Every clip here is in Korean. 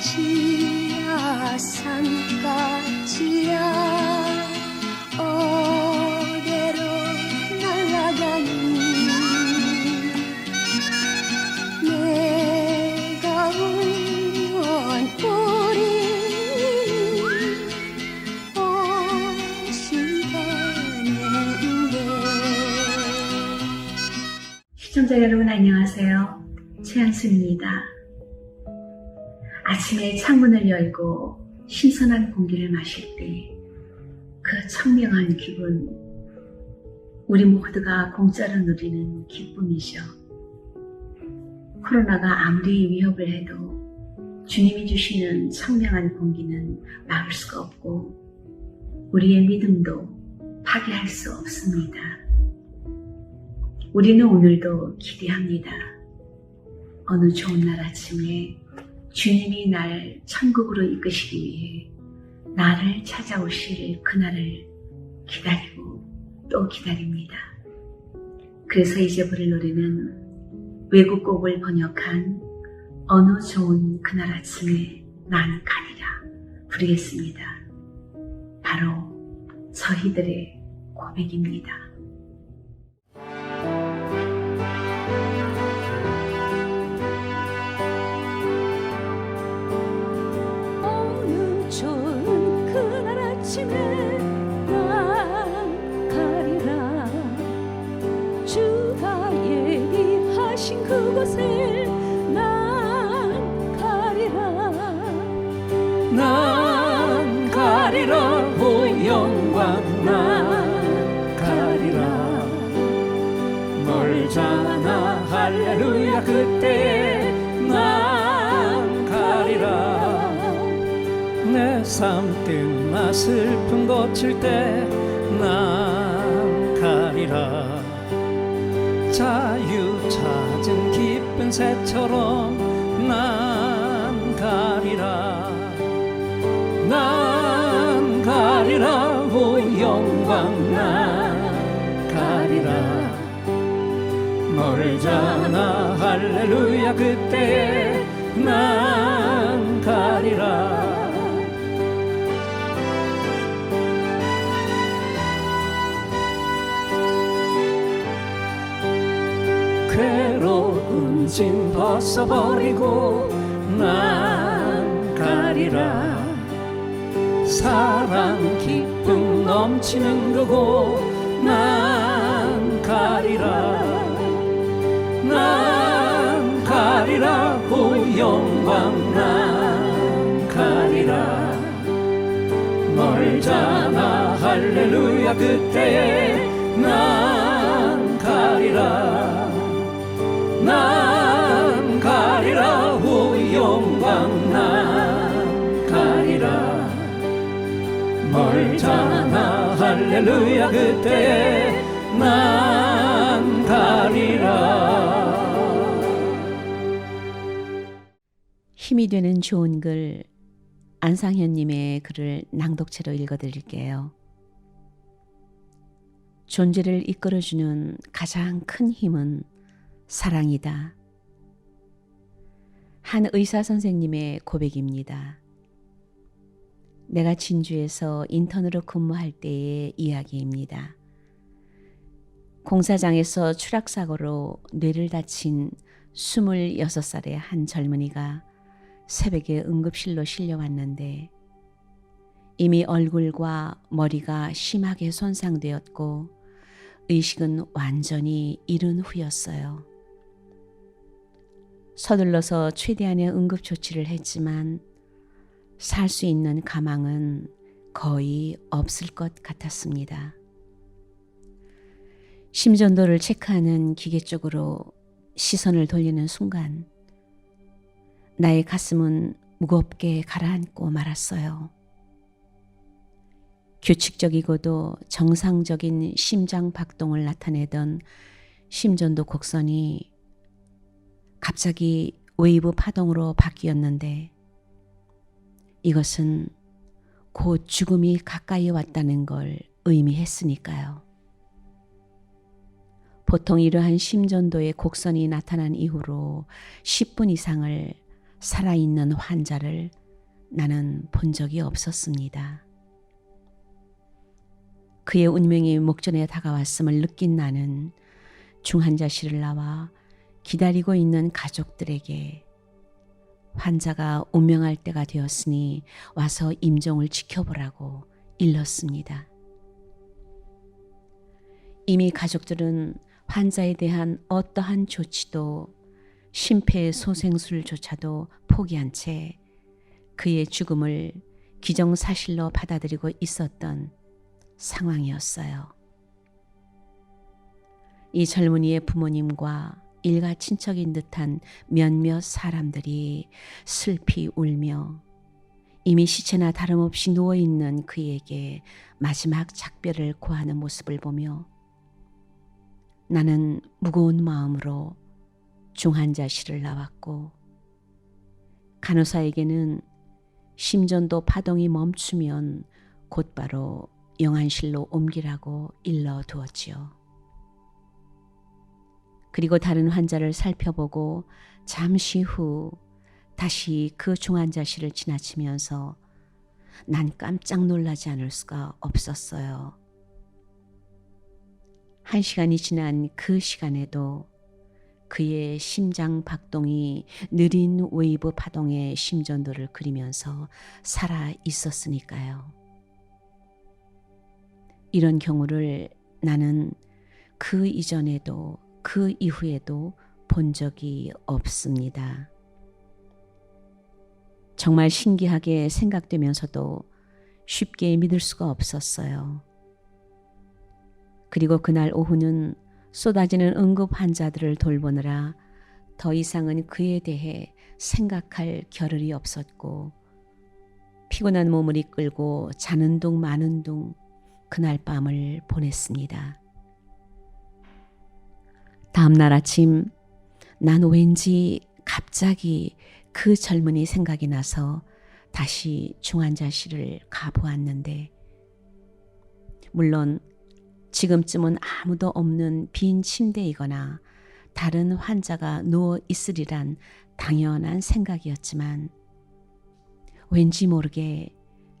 산까지야 산까지야 어디로 날아가니 내가 울면 우리 오신다는데 시청자 여러분 안녕하세요. 최한수입니다. 아침에 창문을 열고 신선한 공기를 마실 때 그 청명한 기분, 우리 모두가 공짜로 누리는 기쁨이죠. 코로나가 아무리 위협을 해도 주님이 주시는 청명한 공기는 막을 수가 없고 우리의 믿음도 파괴할 수 없습니다. 우리는 오늘도 기대합니다. 어느 좋은 날 아침에 주님이 날 천국으로 이끄시기 위해 나를 찾아오실 그날을 기다리고 또 기다립니다. 그래서 이제 부를 노래는 외국 곡을 번역한 어느 좋은 그날 아침에 난 가리라 부르겠습니다. 바로 저희들의 고백입니다. 할렐루야 그때 난 가리라. 내 삶 뜬 나 슬픔 거칠 때 난 가리라. 자유 찾은 기쁜 새처럼 난 가리라. 난 가리라 멀잖아. 할렐루야 그때 난 가리라. 괴로운 짐 벗어버리고 난 가리라. 사랑 기쁨 넘치는 그곳 난 가리라 난 가리라 오 영광 난 가리라. 멀잖아 할렐루야 그때 난 가리라. 난 가리라 오 영광 난 가리라. 멀잖아 할렐루야 그때 난 가리라 힘이 되는 좋은 글 안상현님의 글을 낭독체로 읽어드릴게요. 존재를 이끌어주는 가장 큰 힘은 사랑이다. 한 의사 선생님의 고백입니다. 내가 진주에서 인턴으로 근무할 때의 이야기입니다. 공사장에서 추락사고로 뇌를 다친 26살의 한 젊은이가 새벽에 응급실로 실려왔는데 이미 얼굴과 머리가 심하게 손상되었고 의식은 완전히 잃은 후였어요. 서둘러서 최대한의 응급 조치를 했지만 살 수 있는 가망은 거의 없을 것 같았습니다. 심전도를 체크하는 기계 쪽으로 시선을 돌리는 순간 나의 가슴은 무겁게 가라앉고 말았어요. 규칙적이고도 정상적인 심장 박동을 나타내던 심전도 곡선이 갑자기 웨이브 파동으로 바뀌었는데 이것은 곧 죽음이 가까이 왔다는 걸 의미했으니까요. 보통 이러한 심전도의 곡선이 나타난 이후로 10분 이상을 살아있는 환자를 나는 본 적이 없었습니다. 그의 운명이 목전에 다가왔음을 느낀 나는 중환자실을 나와 기다리고 있는 가족들에게 환자가 운명할 때가 되었으니 와서 임종을 지켜보라고 일렀습니다. 이미 가족들은 환자에 대한 어떠한 조치도 심폐소생술조차도 포기한 채 그의 죽음을 기정사실로 받아들이고 있었던 상황이었어요. 이 젊은이의 부모님과 일가 친척인 듯한 몇몇 사람들이 슬피 울며 이미 시체나 다름없이 누워있는 그에게 마지막 작별을 고하는 모습을 보며 나는 무거운 마음으로 중환자실을 나왔고 간호사에게는 심전도 파동이 멈추면 곧바로 영안실로 옮기라고 일러 두었지요. 그리고 다른 환자를 살펴보고 잠시 후 다시 그 중환자실을 지나치면서 난 깜짝 놀라지 않을 수가 없었어요. 한 시간이 지난 그 시간에도 그의 심장 박동이 느린 웨이브 파동의 심전도를 그리면서 살아 있었으니까요. 이런 경우를 나는 그 이전에도 그 이후에도 본 적이 없습니다. 정말 신기하게 생각되면서도 쉽게 믿을 수가 없었어요. 그리고 그날 오후는 쏟아지는 응급 환자들을 돌보느라 더 이상은 그에 대해 생각할 겨를이 없었고 피곤한 몸을 이끌고 자는 둥 마는 둥 그날 밤을 보냈습니다. 다음 날 아침 난 왠지 갑자기 그 젊은이 생각이 나서 다시 중환자실을 가보았는데 물론 지금쯤은 아무도 없는 빈 침대이거나 다른 환자가 누워 있으리란 당연한 생각이었지만 왠지 모르게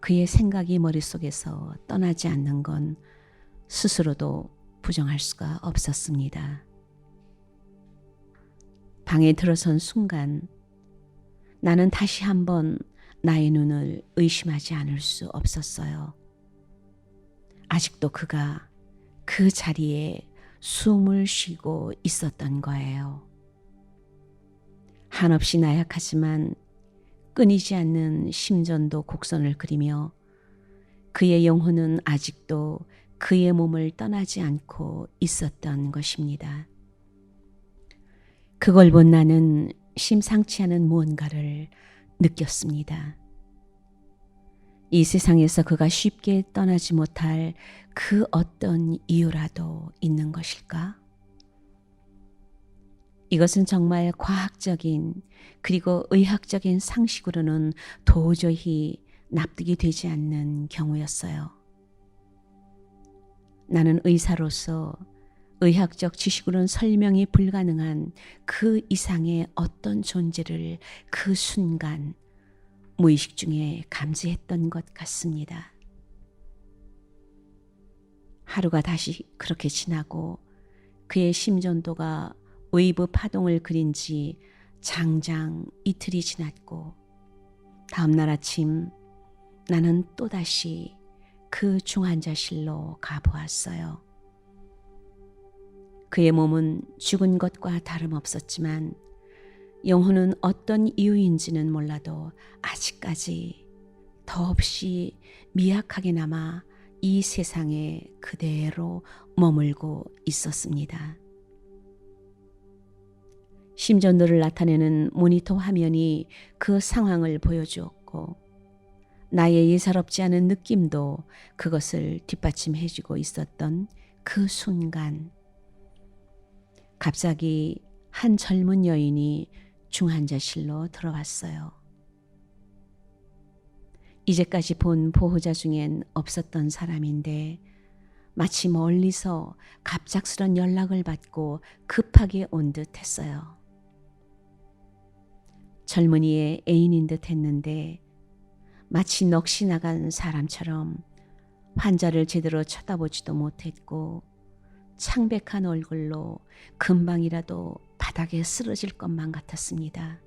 그의 생각이 머릿속에서 떠나지 않는 건 스스로도 부정할 수가 없었습니다. 방에 들어선 순간 나는 다시 한번 나의 눈을 의심하지 않을 수 없었어요. 아직도 그가 그 자리에 숨을 쉬고 있었던 거예요. 한없이 나약하지만 끊이지 않는 심전도 곡선을 그리며 그의 영혼은 아직도 그의 몸을 떠나지 않고 있었던 것입니다. 그걸 본 나는 심상치 않은 무언가를 느꼈습니다. 이 세상에서 그가 쉽게 떠나지 못할 그 어떤 이유라도 있는 것일까? 이것은 정말 과학적인 그리고 의학적인 상식으로는 도저히 납득이 되지 않는 경우였어요. 나는 의사로서 의학적 지식으로는 설명이 불가능한 그 이상의 어떤 존재를 그 순간 무의식 중에 감지했던 것 같습니다. 하루가 다시 그렇게 지나고 그의 심전도가 웨이브 파동을 그린 지 장장 이틀이 지났고 다음날 아침 나는 또다시 그 중환자실로 가보았어요. 그의 몸은 죽은 것과 다름없었지만 영혼은 어떤 이유인지는 몰라도 아직까지 더없이 미약하게 남아 이 세상에 그대로 머물고 있었습니다. 심전도를 나타내는 모니터 화면이 그 상황을 보여주었고 나의 예사롭지 않은 느낌도 그것을 뒷받침해주고 있었던 그 순간 갑자기 한 젊은 여인이 중환자실로 들어왔어요. 이제까지 본 보호자 중엔 없었던 사람인데 마치 멀리서 갑작스런 연락을 받고 급하게 온 듯 했어요. 젊은이의 애인인 듯 했는데 마치 넋이 나간 사람처럼 환자를 제대로 쳐다보지도 못했고 창백한 얼굴로 금방이라도 바닥에 쓰러질 것만 같았습니다.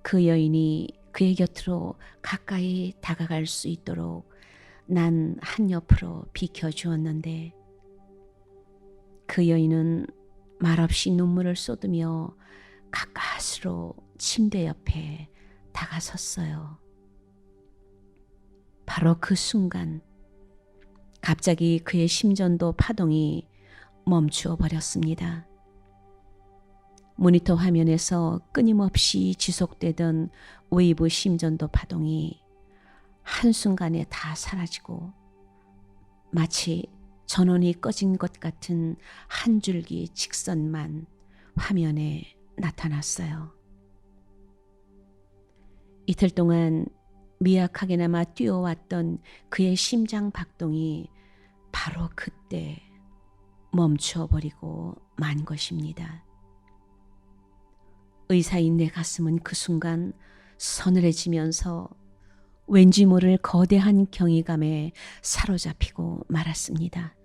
그 여인이 그의 곁으로 가까이 다가갈 수 있도록 난 한 옆으로 비켜주었는데 그 여인은 말없이 눈물을 쏟으며 가까스로 침대 옆에 다가섰어요. 바로 그 순간 갑자기 그의 심전도 파동이 멈추어 버렸습니다. 모니터 화면에서 끊임없이 지속되던 웨이브 심전도 파동이 한순간에 다 사라지고 마치 전원이 꺼진 것 같은 한 줄기 직선만 화면에 나타났어요. 이틀 동안 미약하게나마 뛰어왔던 그의 심장 박동이 바로 그때 멈춰버리고 만 것입니다. 의사인 내 가슴은 그 순간 서늘해지면서 왠지 모를 거대한 경이감에 사로잡히고 말았습니다.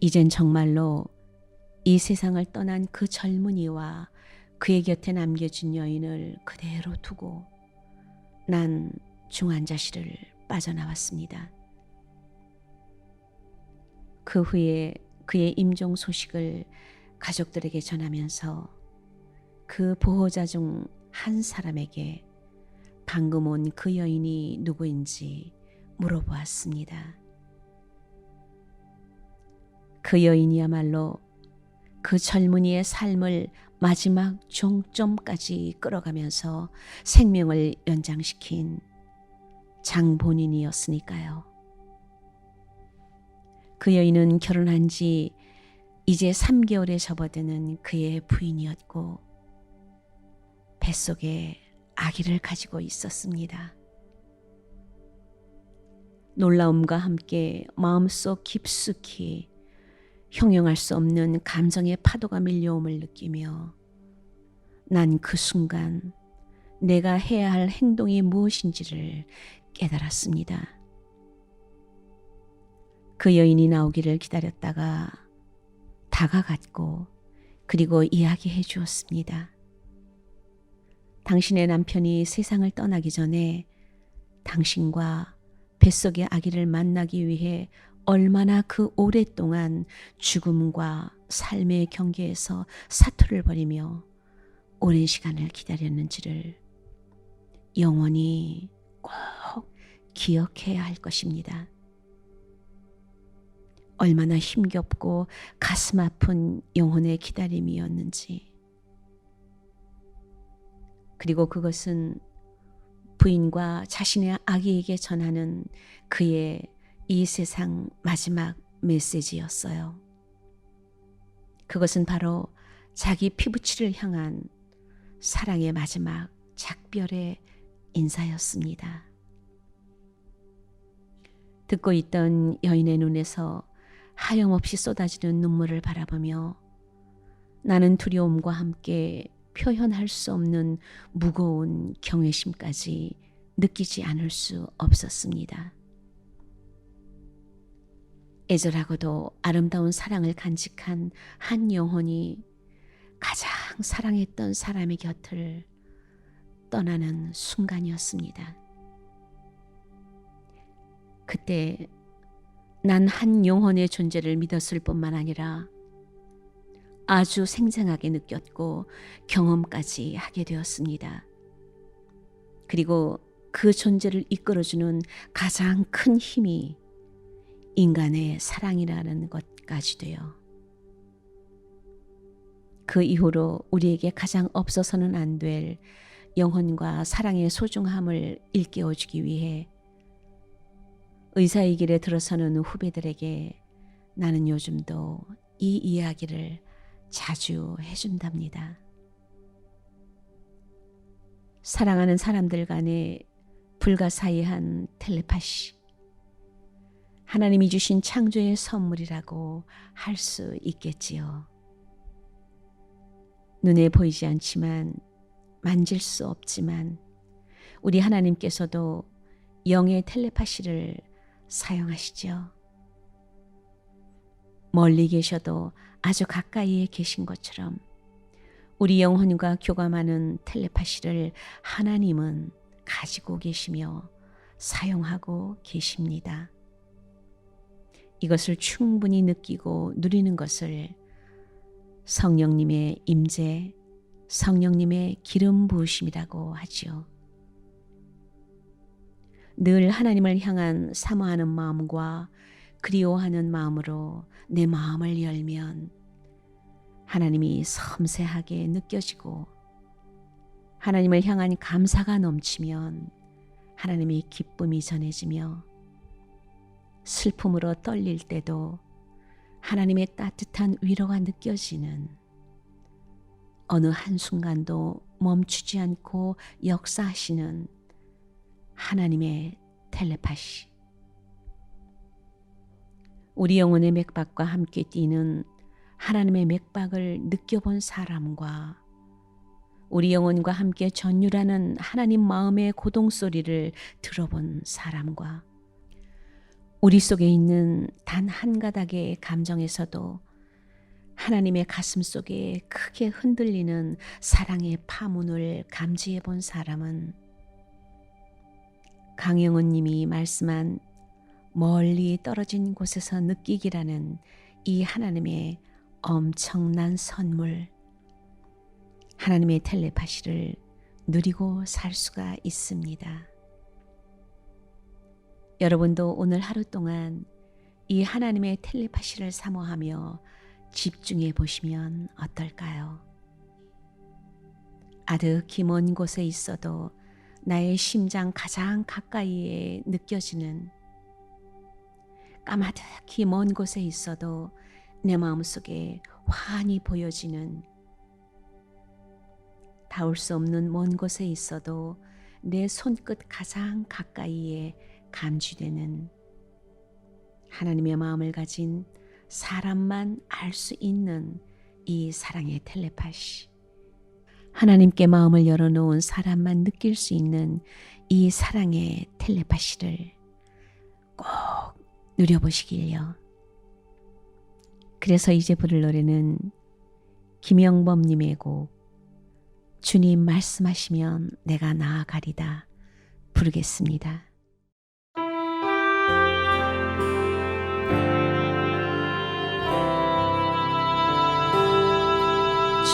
이젠 정말로 이 세상을 떠난 그 젊은이와 그의 곁에 남겨진 여인을 그대로 두고 난 중환자실을 빠져나왔습니다. 그 후에 그의 임종 소식을 가족들에게 전하면서 그 보호자 중 한 사람에게 방금 온 그 여인이 누구인지 물어보았습니다. 그 여인이야말로 그 젊은이의 삶을 마지막 종점까지 끌어가면서 생명을 연장시킨 장본인이었으니까요. 그 여인은 결혼한 지 이제 3개월에 접어드는 그의 부인이었고 뱃속에 아기를 가지고 있었습니다. 놀라움과 함께 마음속 깊숙이 형용할 수 없는 감정의 파도가 밀려옴을 느끼며 난 그 순간 내가 해야 할 행동이 무엇인지를 깨달았습니다. 그 여인이 나오기를 기다렸다가 다가갔고 그리고 이야기해 주었습니다. 당신의 남편이 세상을 떠나기 전에 당신과 뱃속의 아기를 만나기 위해 얼마나 그 오랫동안 죽음과 삶의 경계에서 사투를 벌이며 오랜 시간을 기다렸는지를 영원히 꼭 기억해야 할 것입니다. 얼마나 힘겹고 가슴 아픈 영혼의 기다림이었는지. 그리고 그것은 부인과 자신의 아기에게 전하는 그의 이 세상 마지막 메시지였어요. 그것은 바로 자기 피부치를 향한 사랑의 마지막 작별의 인사였습니다. 듣고 있던 여인의 눈에서 하염없이 쏟아지는 눈물을 바라보며 나는 두려움과 함께 표현할 수 없는 무거운 경외심까지 느끼지 않을 수 없었습니다. 애절하고도 아름다운 사랑을 간직한 한 영혼이 가장 사랑했던 사람의 곁을 떠나는 순간이었습니다. 그때 난 한 영혼의 존재를 믿었을 뿐만 아니라 아주 생생하게 느꼈고 경험까지 하게 되었습니다. 그리고 그 존재를 이끌어주는 가장 큰 힘이 인간의 사랑이라는 것까지도요. 그 이후로 우리에게 가장 없어서는 안 될 영혼과 사랑의 소중함을 일깨워주기 위해 의사의 길에 들어서는 후배들에게 나는 요즘도 이 이야기를 자주 해준답니다. 사랑하는 사람들 간의 불가사의한 텔레파시. 하나님이 주신 창조의 선물이라고 할 수 있겠지요. 눈에 보이지 않지만 만질 수 없지만 우리 하나님께서도 영의 텔레파시를 사용하시죠. 멀리 계셔도 아주 가까이에 계신 것처럼 우리 영혼과 교감하는 텔레파시를 하나님은 가지고 계시며 사용하고 계십니다. 이것을 충분히 느끼고 누리는 것을 성령님의 임재, 성령님의 기름 부으심이라고 하지요. 늘 하나님을 향한 사모하는 마음과 그리워하는 마음으로 내 마음을 열면 하나님이 섬세하게 느껴지고 하나님을 향한 감사가 넘치면 하나님의 기쁨이 전해지며 슬픔으로 떨릴 때도 하나님의 따뜻한 위로가 느껴지는 어느 한순간도 멈추지 않고 역사하시는 하나님의 텔레파시. 우리 영혼의 맥박과 함께 뛰는 하나님의 맥박을 느껴본 사람과 우리 영혼과 함께 전율하는 하나님 마음의 고동 소리를 들어본 사람과 우리 속에 있는 단 한 가닥의 감정에서도 하나님의 가슴 속에 크게 흔들리는 사랑의 파문을 감지해 본 사람은 강영은 님이 말씀한 멀리 떨어진 곳에서 느끼기라는 이 하나님의 엄청난 선물, 하나님의 텔레파시를 누리고 살 수가 있습니다. 여러분도 오늘 하루 동안 이 하나님의 텔레파시를 사모하며 집중해 보시면 어떨까요? 아득히 먼 곳에 있어도 나의 심장 가장 가까이에 느껴지는 까마득히 먼 곳에 있어도 내 마음속에 환히 보여지는 닿을 수 없는 먼 곳에 있어도 내 손끝 가장 가까이에 감지되는 하나님의 마음을 가진 사람만 알 수 있는 이 사랑의 텔레파시. 하나님께 마음을 열어놓은 사람만 느낄 수 있는 이 사랑의 텔레파시를 꼭 누려보시길요. 그래서 이제 부를 노래는 김영범님의 곡 주님 말씀하시면 내가 나아가리다 부르겠습니다.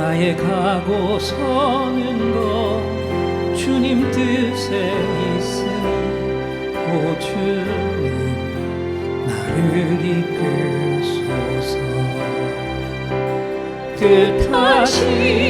나의 가고 서는 것 주님 뜻에 있으니 오 주님 나를 이끌소서. 뜻하신